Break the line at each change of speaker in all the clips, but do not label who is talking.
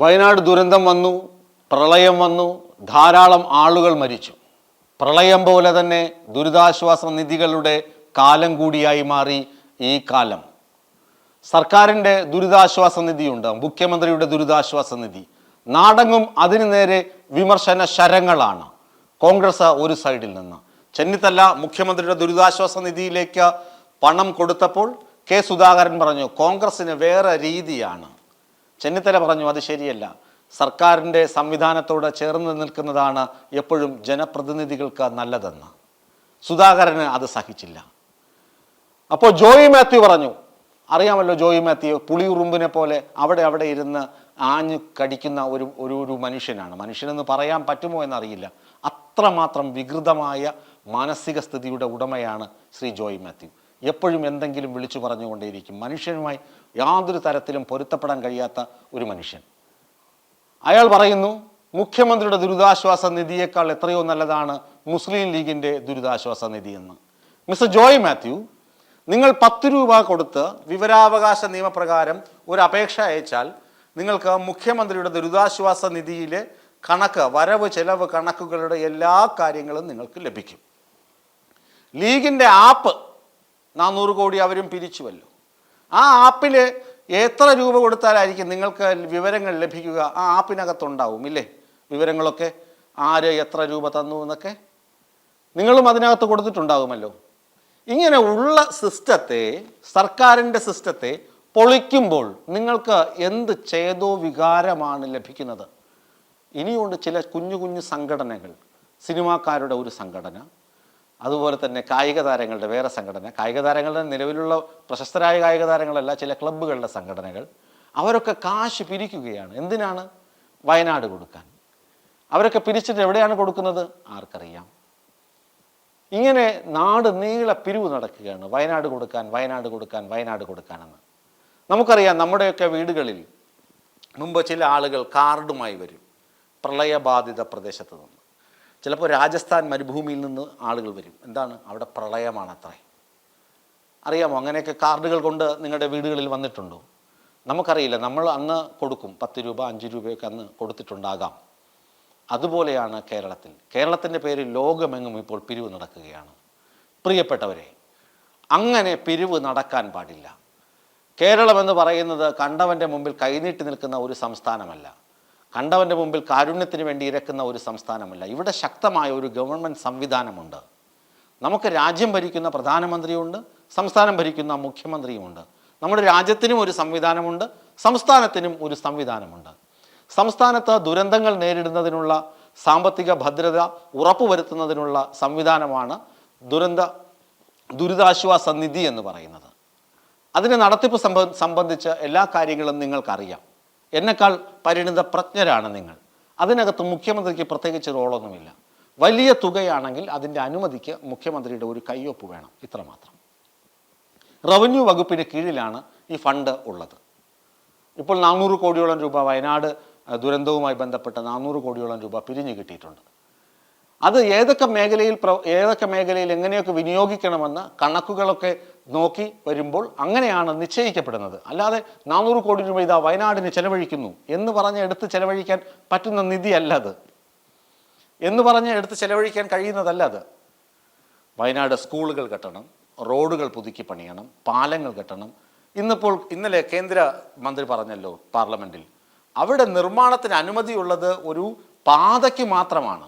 വയനാട് ദുരന്തം വന്നു പ്രളയം വന്നു ധാരാളം ആളുകൾ മരിച്ചു. പ്രളയം പോലെ തന്നെ ദുരിതാശ്വാസ നിധികളുടെ കാലം കൂടിയായി മാറി ഈ കാലം. സർക്കാരിന്റെ ദുരിതാശ്വാസ നിധിയുണ്ട് മുഖ്യമന്ത്രിയുടെ ദുരിതാശ്വാസ നിധി. നാടെങ്ങും അതിനു നേരെ വിമർശന ശരങ്ങളാണ് കോൺഗ്രസ് ഒരു സൈഡിൽ നിന്ന്. ചെന്നിത്തല മുഖ്യമന്ത്രിയുടെ ദുരിതാശ്വാസ നിധിയിലേക്ക് പണം കൊടുത്തപ്പോൾ കെ സുധാകരൻ പറഞ്ഞു കോൺഗ്രസിന് വേറെ രീതിയാണ്. ചെന്നിത്തല പറഞ്ഞു അത് ശരിയല്ല. സർക്കാരിന്റെ സംവിധാനത്തോട് ചേർന്ന് നിൽക്കുന്നതാണ് എപ്പോഴും ജനപ്രതിനിധികൾക്ക് നല്ലതെന്ന്. സുധാകരന് അത് സഹിച്ചില്ല. അപ്പോൾ ജോയി മാത്യു പറഞ്ഞു. അറിയാമല്ലോ ജോയി മാത്യു പുളിയുറുമ്പിനെ പോലെ അവിടെ അവിടെ ഇരുന്ന് ആഞ്ഞു കടിക്കുന്ന ഒരു ഒരു ഒരു മനുഷ്യനാണ്. മനുഷ്യനെന്ന് പറയാൻ പറ്റുമോ എന്നറിയില്ല. അത്രമാത്രം വികൃതമായ മാനസിക സ്ഥിതിയുടെ ഉടമയാണ് ശ്രീ ജോയി മാത്യു. എപ്പോഴും എന്തെങ്കിലും വിളിച്ചു പറഞ്ഞുകൊണ്ടേയിരിക്കും. മനുഷ്യനുമായി യാതൊരു തരത്തിലും പൊരുത്തപ്പെടാൻ കഴിയാത്ത ഒരു മനുഷ്യൻ. അയാൾ പറയുന്നു മുഖ്യമന്ത്രിയുടെ ദുരിതാശ്വാസ നിധിയേക്കാൾ എത്രയോ നല്ലതാണ് മുസ്ലിം ലീഗിന്റെ ദുരിതാശ്വാസ നിധി എന്ന് മിസ്റ്റർ ജോയ് മാത്യു നിങ്ങൾ പത്ത് രൂപ കൊടുത്ത് വിവരാവകാശ നിയമപ്രകാരം ഒരു അപേക്ഷ അയച്ചാൽ നിങ്ങൾക്ക് മുഖ്യമന്ത്രിയുടെ ദുരിതാശ്വാസ നിധിയിലെ കണക്ക് വരവ് ചെലവ് കണക്കുകളുടെ എല്ലാ കാര്യങ്ങളും നിങ്ങൾക്ക് ലഭിക്കും. ലീഗിന്റെ ആപ്പ് നാനൂറ് കോടി അവരും പിരിച്ചുവല്ലോ. ആ ആപ്പിൽ എത്ര രൂപ കൊടുത്താലായിരിക്കും നിങ്ങൾക്ക് വിവരങ്ങൾ ലഭിക്കുക? ആ ആപ്പിനകത്തുണ്ടാവും ഇല്ലേ? വിവരങ്ങളൊക്കെ ആര് എത്ര രൂപ തന്നു എന്നൊക്കെ? നിങ്ങളും അതിനകത്ത് കൊടുത്തിട്ടുണ്ടാകുമല്ലോ ഇങ്ങനെ ഉള്ള സിസ്റ്റത്തെ സർക്കാരിന്റെ സിസ്റ്റത്തെ പൊളിക്കുമ്പോൾ നിങ്ങൾക്ക് എന്ത് ചേതോ വികാരമാണ് ലഭിക്കുന്നത്? ഇനിയുണ്ട് ചില കുഞ്ഞു കുഞ്ഞു സംഘടനകൾ. സിനിമാക്കാരുടെ ഒരു സംഘടന അതുപോലെ തന്നെ കായിക താരങ്ങളുടെ വേറെ സംഘടന കായിക താരങ്ങളുടെ നിലവിലുള്ള പ്രശസ്തരായ കായിക താരങ്ങളല്ല ചില ക്ലബ്ബുകളുടെ സംഘടനകൾ. അവരൊക്കെ കാശ് പിരിക്കുകയാണ്. എന്തിനാണ്? വയനാട് കൊടുക്കാൻ. അവരൊക്കെ പിരിച്ചിട്ട് എവിടെയാണ് കൊടുക്കുന്നത്? ആർക്കറിയാം. ഇങ്ങനെ നാട് നീളെ പിരിവ് നടക്കുകയാണ്. വയനാട് കൊടുക്കാൻ വയനാട് കൊടുക്കാൻ വയനാട് കൊടുക്കാനെന്ന്. നമുക്കറിയാം നമ്മുടെയൊക്കെ വീടുകളിൽ മുമ്പ് ചില ആളുകൾ കാർഡുമായി വരും. പ്രളയബാധിത പ്രദേശത്ത് നിന്ന്. ചിലപ്പോൾ രാജസ്ഥാൻ മരുഭൂമിയിൽ നിന്ന് ആളുകൾ വരും. എന്താണ്? അവിടെ പ്രളയമാണ് അത്രേ അറിയാമോ? അങ്ങനെയൊക്കെ കാർഡുകൾ കൊണ്ട് നിങ്ങളുടെ വീടുകളിൽ വന്നിട്ടുണ്ടോ? നമുക്കറിയില്ല. നമ്മൾ അന്ന് കൊടുക്കും. പത്ത് രൂപ അഞ്ച് രൂപയൊക്കെ അന്ന് കൊടുത്തിട്ടുണ്ടാകാം. അതുപോലെയാണ് കേരളത്തിൽ. കേരളത്തിന്റെ പേരിൽ ലോകമെങ്ങും ഇപ്പോൾ പിരിവ് നടക്കുകയാണ്. പ്രിയപ്പെട്ടവരെ അങ്ങനെ പിരിവ് നടക്കാൻ പാടില്ല. കേരളം എന്ന് പറയുന്നത് കണ്ടവന്റെ മുമ്പിൽ കൈനീട്ടി നിൽക്കുന്ന ഒരു സംസ്ഥാനമല്ല. കണ്ടവന്റെ മുമ്പിൽ കാരുണ്യത്തിന് വേണ്ടി ഇരക്കുന്ന ഒരു സംസ്ഥാനമല്ല. ഇവിടെ ശക്തമായ ഒരു ഗവൺമെന്റ് സംവിധാനമുണ്ട്. നമുക്ക് രാജ്യം ഭരിക്കുന്ന പ്രധാനമന്ത്രിയുണ്ട് സംസ്ഥാനം ഭരിക്കുന്ന മുഖ്യമന്ത്രിയുമുണ്ട്. നമ്മുടെ രാജ്യത്തിനും ഒരു സംവിധാനമുണ്ട് സംസ്ഥാനത്തിനും ഒരു സംവിധാനമുണ്ട്. സംസ്ഥാനത്ത് ദുരന്തങ്ങൾ നേരിടുന്നതിനുള്ള സാമ്പത്തിക ഭദ്രത ഉറപ്പുവരുത്തുന്നതിനുള്ള സംവിധാനമാണ് ദുരന്ത ദുരിതാശ്വാസ നിധി എന്ന് പറയുന്നത്. അതിന്റെ നടത്തിപ്പ് സംബ സംബന്ധിച്ച് എല്ലാ കാര്യങ്ങളും നിങ്ങൾക്കറിയാം. എന്നെക്കാൾ പരിണിത പ്രജ്ഞരാണ് നിങ്ങൾ. അതിനകത്ത് മുഖ്യമന്ത്രിക്ക് പ്രത്യേകിച്ച് റോളൊന്നുമില്ല. വലിയ തുകയാണെങ്കിൽ അതിന്റെ അനുമതിക്ക് മുഖ്യമന്ത്രിയുടെ ഒരു കയ്യൊപ്പ് വേണം ഇത്രമാത്രം. റവന്യൂ വകുപ്പിന് കീഴിലാണ് ഈ ഫണ്ട് ഉള്ളത്. ഇപ്പോൾ നാനൂറ് കോടിയോളം രൂപ വയനാട് ദുരന്തവുമായി ബന്ധപ്പെട്ട് നാനൂറ് കോടിയോളം രൂപ പിരിഞ്ഞു കിട്ടിയിട്ടുണ്ട്. അത് ഏതൊക്കെ മേഖലയിൽ ഏതൊക്കെ മേഖലയിൽ എങ്ങനെയൊക്കെ വിനിയോഗിക്കണമെന്ന് കണക്കുകളൊക്കെ നോക്കി വരുമ്പോൾ അങ്ങനെയാണ് നിശ്ചയിക്കപ്പെടുന്നത്. അല്ലാതെ നാനൂറ് കോടി രൂപ ഇതാ വയനാടിന് ചെലവഴിക്കുന്നു എന്ന് പറഞ്ഞ് എടുത്ത് ചെലവഴിക്കാൻ പറ്റുന്ന നിധിയല്ല അത് എന്ന് പറഞ്ഞ് എടുത്ത് ചെലവഴിക്കാൻ കഴിയുന്നതല്ല അത് വയനാട് സ്കൂളുകൾ കെട്ടണം റോഡുകൾ പുതുക്കി പണിയണം പാലങ്ങൾ കെട്ടണം. ഇന്നിപ്പോൾ ഇന്നലെ കേന്ദ്ര മന്ത്രി പറഞ്ഞല്ലോ പാർലമെന്റിൽ അവിടെ നിർമ്മാണത്തിന് അനുമതിയുള്ളത് ഒരു പാതയ്ക്ക് മാത്രമാണ്.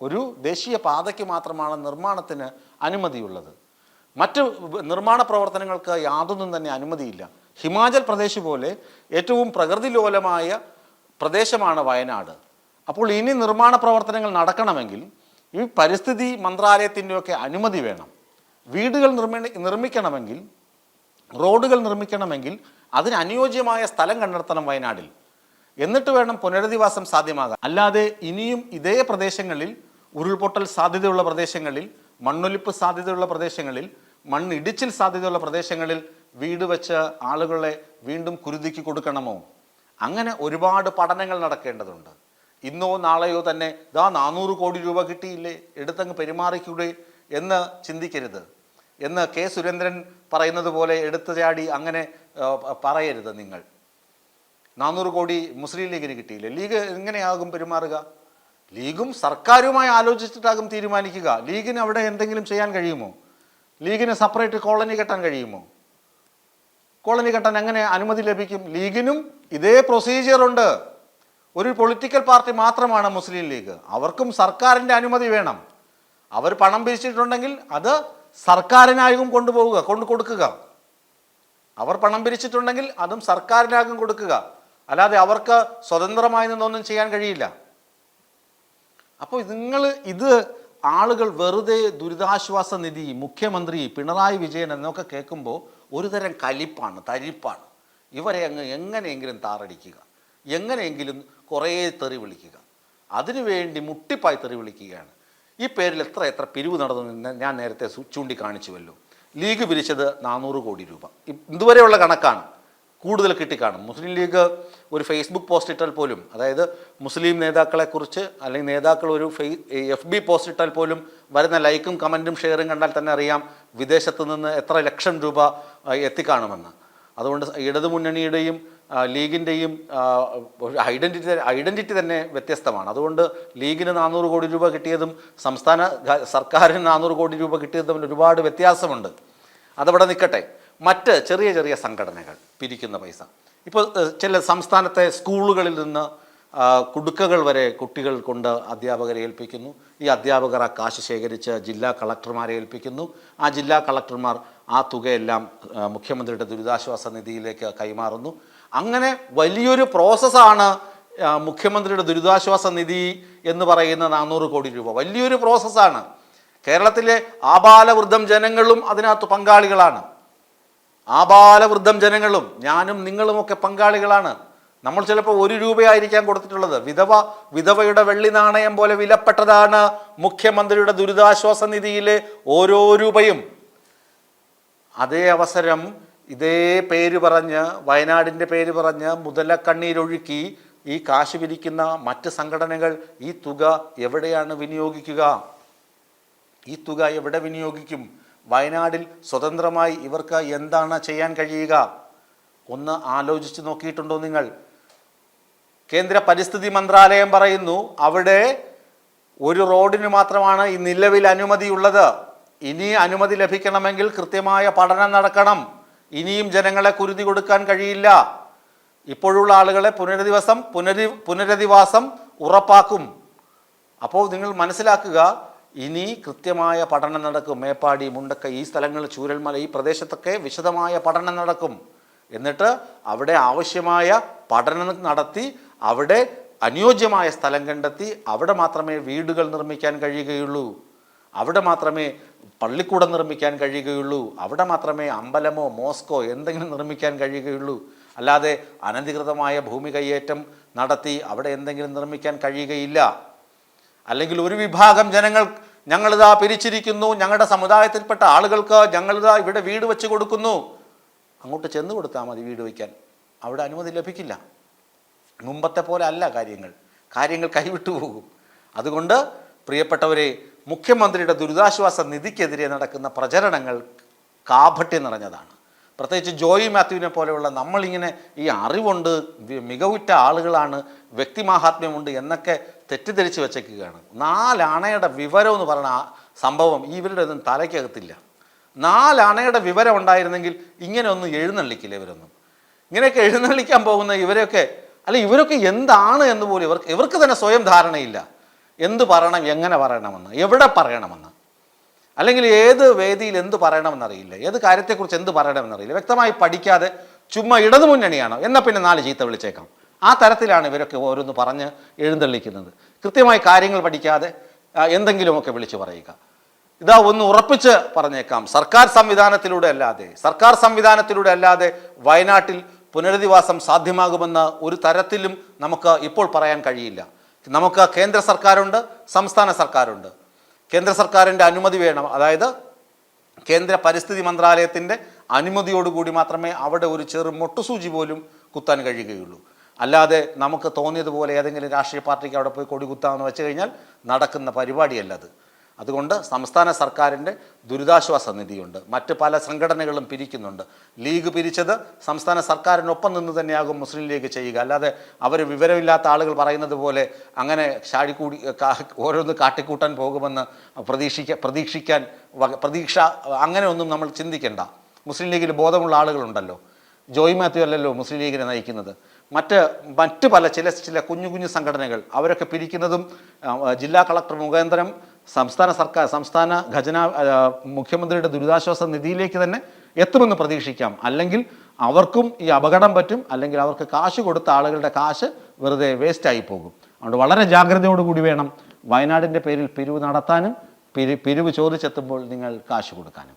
ഒരു ദേശീയ പാതയ്ക്ക് മാത്രമാണ് നിർമ്മാണത്തിന് അനുമതിയുള്ളത്. മറ്റ് നിർമ്മാണ പ്രവർത്തനങ്ങൾക്ക് യാതൊന്നും തന്നെ അനുമതിയില്ല. ഹിമാചൽ പ്രദേശ് പോലെ ഏറ്റവും പ്രകൃതിലോലമായ പ്രദേശമാണ് വയനാട്. അപ്പോൾ ഇനി നിർമ്മാണ പ്രവർത്തനങ്ങൾ നടക്കണമെങ്കിൽ ഈ പരിസ്ഥിതി മന്ത്രാലയത്തിന്റെയൊക്കെ അനുമതി വേണം. വീടുകൾ നിർമ്മി നിർമ്മിക്കണമെങ്കിൽ റോഡുകൾ നിർമ്മിക്കണമെങ്കിൽ അതിന് അനുയോജ്യമായ സ്ഥലം കണ്ടെത്തണം വയനാടിൽ. എന്നിട്ട് വേണം പുനരധിവാസം സാധ്യമാകാൻ. അല്ലാതെ ഇനിയും ഇതേ പ്രദേശങ്ങളിൽ ഉരുൾപൊട്ടൽ സാധ്യതയുള്ള പ്രദേശങ്ങളിൽ മണ്ണൊലിപ്പ് സാധ്യതയുള്ള പ്രദേശങ്ങളിൽ മണ്ണിടിച്ചിൽ സാധ്യതയുള്ള പ്രദേശങ്ങളിൽ വീട് വെച്ച് ആളുകളെ വീണ്ടും കുരുതിക്ക് കൊടുക്കണമോ? അങ്ങനെ ഒരുപാട് പഠനങ്ങൾ നടക്കേണ്ടതുണ്ട്. ഇന്നോ നാളെയോ തന്നെ ദാ നാനൂറ് കോടി രൂപ കിട്ടിയില്ലേ എടുത്തങ്ങ് പെരുമാറിക്കൂടെ എന്ന് ചിന്തിക്കരുത്. എന്ന് കെ സുരേന്ദ്രൻ പറയുന്നത് പോലെ എടുത്തു ചാടി അങ്ങനെ പറയരുത് നിങ്ങൾ. നാനൂറ് കോടി മുസ്ലിം ലീഗിന് കിട്ടിയില്ലേ? ലീഗ് എങ്ങനെയാകും പെരുമാറുക? ലീഗും സർക്കാരുമായി ആലോചിച്ചിട്ടാകും തീരുമാനിക്കുക. ലീഗിന് അവിടെ എന്തെങ്കിലും ചെയ്യാൻ കഴിയുമോ? ലീഗിന് സെപ്പറേറ്റ് കോളനി കെട്ടാൻ കഴിയുമോ? കോളനി കെട്ടാൻ എങ്ങനെ അനുമതി ലഭിക്കും? ലീഗിനും ഇതേ പ്രൊസീജിയർ ഉണ്ട്. ഒരു പൊളിറ്റിക്കൽ പാർട്ടി മാത്രമാണ് മുസ്ലിം ലീഗ്. അവർക്കും സർക്കാരിന്റെ അനുമതി വേണം. അവർ പണം പിരിച്ചിട്ടുണ്ടെങ്കിൽ അത് സർക്കാരിനായും കൊണ്ടുപോവുക കൊണ്ടു കൊടുക്കുക. അവർ പണം പിരിച്ചിട്ടുണ്ടെങ്കിൽ അതും സർക്കാരിനാകും കൊടുക്കുക. അല്ലാതെ അവർക്ക് സ്വതന്ത്രമായി നിന്നൊന്നും ചെയ്യാൻ കഴിയില്ല. അപ്പോൾ നിങ്ങൾ ഇത് ആളുകൾ വെറുതെ ദുരിതാശ്വാസ നിധി മുഖ്യമന്ത്രി പിണറായി വിജയൻ എന്നൊക്കെ കേൾക്കുമ്പോൾ ഒരുതരം കലിപ്പാണ് തരിപ്പാണ്. ഇവരെ അങ്ങ് എങ്ങനെയെങ്കിലും താറടിക്കുക എങ്ങനെയെങ്കിലും കുറേ തെറി വിളിക്കുക. അതിനുവേണ്ടി മുട്ടിപ്പായി തെറി വിളിക്കുകയാണ്. ഈ പേരിൽ എത്ര എത്ര പിരിവ് നടന്നു ഞാൻ നേരത്തെ ചൂണ്ടിക്കാണിച്ചുവല്ലോ. ലീഗ് പിരിച്ചത് നാനൂറ് കോടി രൂപ. ഇതുവരെയുള്ള കണക്കാണ്. കൂടുതൽ കിട്ടിക്കാണും. മുസ്ലിം ലീഗ് ഒരു ഫേസ്ബുക്ക് പോസ്റ്റ് ഇട്ടാൽ പോലും അതായത് മുസ്ലിം നേതാക്കളെക്കുറിച്ച് അല്ലെങ്കിൽ നേതാക്കൾ ഒരു ഫെയ് എഫ് ബി പോസ്റ്റ് ഇട്ടാൽ പോലും വരുന്ന ലൈക്കും കമന്റും ഷെയറും കണ്ടാൽ തന്നെ അറിയാം വിദേശത്ത് നിന്ന് എത്ര ലക്ഷം രൂപ എത്തിക്കാണുമെന്ന്. അതുകൊണ്ട് ഇടതുമുന്നണിയുടെയും ലീഗിന്റെയും ഐഡന്റിറ്റി ഐഡന്റിറ്റി തന്നെ വ്യത്യസ്തമാണ്. അതുകൊണ്ട് ലീഗിന് നാനൂറ് കോടി രൂപ കിട്ടിയതും സംസ്ഥാന സർക്കാരിന് നാനൂറ് കോടി രൂപ കിട്ടിയതും തമ്മിൽ ഒരുപാട് വ്യത്യാസമുണ്ട്. അതവിടെ നിൽക്കട്ടെ. മറ്റ് ചെറിയ ചെറിയ സംഘടനകൾ പിരിക്കുന്ന പൈസ. ഇപ്പോൾ ചില സംസ്ഥാനത്തെ സ്കൂളുകളിൽ നിന്ന് കുടുക്കകൾ വരെ കുട്ടികൾ കൊണ്ട് അധ്യാപകരെ ഏൽപ്പിക്കുന്നു. ഈ അധ്യാപകർ ആ കാശ് ശേഖരിച്ച് ജില്ലാ കളക്ടർമാരെ ഏൽപ്പിക്കുന്നു. ആ ജില്ലാ കളക്ടർമാർ ആ തുകയെല്ലാം മുഖ്യമന്ത്രിയുടെ ദുരിതാശ്വാസ നിധിയിലേക്ക് കൈമാറുന്നു. അങ്ങനെ വലിയൊരു പ്രോസസ്സാണ് മുഖ്യമന്ത്രിയുടെ ദുരിതാശ്വാസ നിധി എന്ന് പറയുന്ന നാനൂറ് കോടി രൂപ. വലിയൊരു പ്രോസസ്സാണ്. കേരളത്തിലെ ആബാലവൃദ്ധം ജനങ്ങളും അതിനകത്ത് പങ്കാളികളാണ്. ആബാലവൃദ്ധം ജനങ്ങളും ഞാനും നിങ്ങളുമൊക്കെ പങ്കാളികളാണ്. നമ്മൾ ചിലപ്പോൾ ഒരു രൂപയായിരിക്കാം കൊടുത്തിട്ടുള്ളത്. വിധവ വിധവയുടെ വെള്ളി നാണയം പോലെ വിലപ്പെട്ടതാണ് മുഖ്യമന്ത്രിയുടെ ദുരിതാശ്വാസ നിധിയിലെ ഓരോ രൂപയും. അതേ അവസരം ഇതേ പേര് പറഞ്ഞ് വയനാടിന്റെ പേര് പറഞ്ഞ് മുതലക്കണ്ണീരൊഴുക്കി ഈ കാശ് വിരിക്കുന്ന മറ്റ് സംഘടനകൾ ഈ തുക എവിടെയാണ് വിനിയോഗിക്കുക? ഈ തുക എവിടെ വിനിയോഗിക്കും? വയനാടിൽ സ്വതന്ത്രമായി ഇവർക്ക് എന്താണ് ചെയ്യാൻ കഴിയുക? ഒന്ന് ആലോചിച്ച് നോക്കിയിട്ടുണ്ടോ നിങ്ങൾ? കേന്ദ്ര പരിസ്ഥിതി മന്ത്രാലയം പറയുന്നു അവിടെ ഒരു റോഡിന് മാത്രമാണ് ഈ നിലവിൽ അനുമതിയുള്ളത് ഇനി അനുമതി ലഭിക്കണമെങ്കിൽ കൃത്യമായ പഠനം നടക്കണം. ഇനിയും ജനങ്ങളെ കുരുതി കൊടുക്കാൻ കഴിയില്ല. ഇപ്പോഴുള്ള ആളുകളെ പുനരധിവാസം പുനരി പുനരധിവാസം ഉറപ്പാക്കും. അപ്പോൾ നിങ്ങൾ മനസ്സിലാക്കുക ഇനി കൃത്യമായ പഠനം നടക്കും. മേപ്പാടി മുണ്ടക്ക ഈ സ്ഥലങ്ങൾ ചൂരൽമല ഈ പ്രദേശത്തൊക്കെ വിശദമായ പഠനം നടക്കും. എന്നിട്ട് അവിടെ ആവശ്യമായ പഠനം നടത്തി അവിടെ അനുയോജ്യമായ സ്ഥലം കണ്ടെത്തി അവിടെ മാത്രമേ വീടുകൾ നിർമ്മിക്കാൻ കഴിയുകയുള്ളൂ. അവിടെ മാത്രമേ പള്ളിക്കൂടം നിർമ്മിക്കാൻ കഴിയുകയുള്ളൂ. അവിടെ മാത്രമേ അമ്പലമോ മോസ്കോ എന്തെങ്കിലും നിർമ്മിക്കാൻ കഴിയുകയുള്ളൂ. അല്ലാതെ അനധികൃതമായ ഭൂമി കയ്യേറ്റം നടത്തി അവിടെ എന്തെങ്കിലും നിർമ്മിക്കാൻ കഴിയുകയില്ല. അല്ലെങ്കിൽ ഒരു വിഭാഗം ജനങ്ങൾ ഞങ്ങളിതാ പിരിച്ചിരിക്കുന്നു ഞങ്ങളുടെ സമുദായത്തിൽപ്പെട്ട ആളുകൾക്ക് ഞങ്ങളിതാ ഇവിടെ വീട് വെച്ച് കൊടുക്കുന്നു. അങ്ങോട്ട് ചെന്ന് കൊടുത്താൽ മതി വീട് വയ്ക്കാൻ. അവിടെ അനുമതി ലഭിക്കില്ല. മുമ്പത്തെ പോലെ അല്ല കാര്യങ്ങൾ. കാര്യങ്ങൾ കൈവിട്ടു പോകും. അതുകൊണ്ട് പ്രിയപ്പെട്ടവരെ മുഖ്യമന്ത്രിയുടെ ദുരിതാശ്വാസ നിധിക്കെതിരെ നടക്കുന്ന പ്രചരണങ്ങൾ കാപട്യം നിറഞ്ഞതാണ്. പ്രത്യേകിച്ച് ജോയി മാത്യുവിനെ പോലെയുള്ള നമ്മളിങ്ങനെ ഈ അറിവുണ്ട് മികവുറ്റ ആളുകളാണ് വ്യക്തിമാഹാത്മ്യമുണ്ട് എന്നൊക്കെ തെറ്റിദ്ധരിച്ച് വെച്ചേക്കുകയാണ്. നാലണയുടെ വിവരം എന്ന് പറഞ്ഞ സംഭവം ഇവരുടെ ഒന്നും തലയ്ക്കകത്തില്ല. നാലണയുടെ വിവരം ഉണ്ടായിരുന്നെങ്കിൽ ഇങ്ങനെ ഒന്നും എഴുന്നള്ളിക്കില്ല ഇവരൊന്നും? ഇങ്ങനെയൊക്കെ എഴുന്നള്ളിക്കാൻ പോകുന്ന ഇവരെയൊക്കെ അല്ല ഇവരൊക്കെ എന്താണ് എന്ന് പോലും ഇവർക്ക് ഇവർക്ക് തന്നെ സ്വയം ധാരണയില്ല. എന്ത് പറയണം എങ്ങനെ പറയണമെന്ന് എവിടെ പറയണമെന്ന്. അല്ലെങ്കിൽ ഏത് വേദിയിൽ എന്ത് പറയണമെന്നറിയില്ല. ഏത് കാര്യത്തെക്കുറിച്ച് എന്ത് പറയണമെന്നറിയില്ല. വ്യക്തമായി പഠിക്കാതെ ചുമ്മാ ഇടതു മുന്നണിയാണോ എന്നാൽ പിന്നെ നാല് ചീത്ത വിളിച്ചേക്കാം. ആ തരത്തിലാണ് ഇവരൊക്കെ ഓരോന്ന് പറഞ്ഞ് എഴുന്നള്ളിക്കുന്നത്. കൃത്യമായി കാര്യങ്ങൾ പഠിക്കാതെ എന്തെങ്കിലുമൊക്കെ വിളിച്ചു പറയുക. ഇതാ ഒന്ന് ഉറപ്പിച്ച് പറഞ്ഞേക്കാം. സർക്കാർ സംവിധാനത്തിലൂടെ അല്ലാതെ സർക്കാർ സംവിധാനത്തിലൂടെ അല്ലാതെ വയനാട്ടിൽ പുനരധിവാസം സാധ്യമാകുമെന്ന് ഒരു തരത്തിലും നമുക്ക് ഇപ്പോൾ പറയാൻ കഴിയില്ല. നമുക്ക് കേന്ദ്ര സർക്കാരുണ്ട് സംസ്ഥാന സർക്കാരുണ്ട്. കേന്ദ്ര സർക്കാരിന്റെ അനുമതി വേണം. അതായത് കേന്ദ്ര പരിസ്ഥിതി മന്ത്രാലയത്തിന്റെ അനുമതിയോടുകൂടി മാത്രമേ അവിടെ ഒരു ചെറു മൊട്ടുസൂചി പോലും കുത്താൻ കഴിയുകയുള്ളൂ. അല്ലാതെ നമുക്ക് തോന്നിയതുപോലെ ഏതെങ്കിലും രാഷ്ട്രീയ പാർട്ടിക്ക് അവിടെ പോയി കൊടി കുത്താമെന്ന് വെച്ച് കഴിഞ്ഞാൽ നടക്കുന്ന പരിപാടിയല്ല അത്. അതുകൊണ്ട് സംസ്ഥാന സർക്കാരിന്റെ ദുരിതാശ്വാസ നിധിയുണ്ട്. മറ്റ് പല സംഘടനകളും പിരിക്കുന്നുണ്ട്. ലീഗ് പിരിച്ചത് സംസ്ഥാന സർക്കാരിനൊപ്പം നിന്ന് തന്നെയാകും മുസ്ലിം ലീഗ് ചെയ്യുക. അല്ലാതെ അവർ വിവരമില്ലാത്ത ആളുകൾ പറയുന്നത് പോലെ അങ്ങനെ ചാടിക്കൂടി ഓരോന്ന് കാട്ടിക്കൂട്ടാൻ പോകുമെന്ന് പ്രതീക്ഷിക്ക പ്രതീക്ഷിക്കാൻ പ്രതീക്ഷ അങ്ങനെയൊന്നും നമ്മൾ ചിന്തിക്കേണ്ട. മുസ്ലിം ലീഗിൽ ബോധമുള്ള ആളുകളുണ്ടല്ലോ. ജോയ് മാത്യു അല്ലല്ലോ മുസ്ലിം ലീഗിനെ നയിക്കുന്നത്. മറ്റ് മറ്റ് പല ചില ചില കുഞ്ഞു കുഞ്ഞു സംഘടനകൾ അവരൊക്കെ പിരിക്കുന്നതും ജില്ലാ കളക്ടർ മുഖേന്ദ്രം സംസ്ഥാന സർക്കാർ സംസ്ഥാന ഖജന മുഖ്യമന്ത്രിയുടെ ദുരിതാശ്വാസ നിധിയിലേക്ക് തന്നെ എത്തുമെന്ന് പ്രതീക്ഷിക്കാം. അല്ലെങ്കിൽ അവർക്കും ഈ അപകടം പറ്റും അല്ലെങ്കിൽ അവർക്ക് കാശ് കൊടുത്ത ആളുകളുടെ കാശ് വെറുതെ വേസ്റ്റായി പോകും. അതുകൊണ്ട് വളരെ ജാഗ്രതയോടുകൂടി വേണം വയനാടിന്റെ പേരിൽ പിരിവ് നടത്താനും പിരി പിരിവ് ചോദിച്ചെത്തുമ്പോൾ നിങ്ങൾ കാശ് കൊടുക്കാനും.